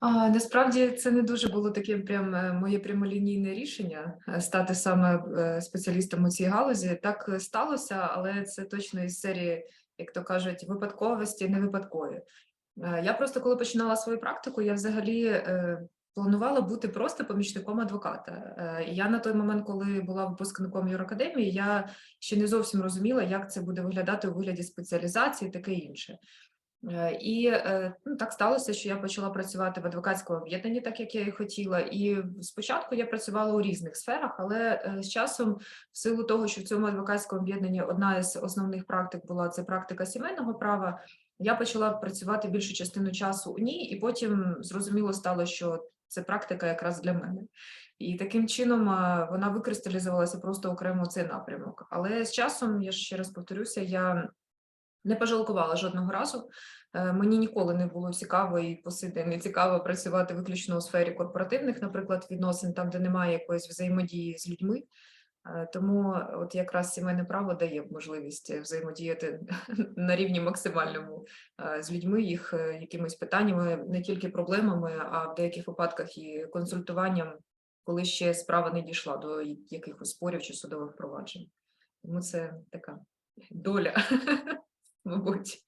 А, насправді це не дуже було таке прям е, моє прямолінійне рішення е, стати саме е, спеціалістом у цій галузі. Так сталося, але це точно із серії, як то кажуть, випадковості, не випадкові. Я просто коли починала свою практику, я взагалі планувала бути просто помічником адвоката. Я на той момент, коли була випускником юракадемії, я ще не зовсім розуміла, як це буде виглядати у вигляді спеціалізації, таке інше. Е, І е, ну, так сталося, що я почала працювати в адвокатському об'єднанні, так як я і хотіла. І спочатку я працювала у різних сферах, але е, з часом, в силу того, що в цьому адвокатському об'єднанні одна із основних практик була це практика сімейного права, я почала працювати більшу частину часу у ній, і потім зрозуміло стало, що це практика якраз для мене. І таким чином вона викристалізувалася просто окремо цей напрямок. Але з часом, я ще раз повторюся, я не пожалкувала жодного разу. Е, Мені ніколи не було цікаво і по сей день не цікаво працювати виключно у сфері корпоративних, наприклад, відносин, там, де немає якоїсь взаємодії з людьми. Е, Тому от якраз сімейне право дає можливість взаємодіяти на рівні максимальному е, з людьми, їх якимись питаннями, не тільки проблемами, а в деяких випадках і консультуванням, коли ще справа не дійшла до якихось спорів чи судових проваджень. Тому це така доля, мабуть.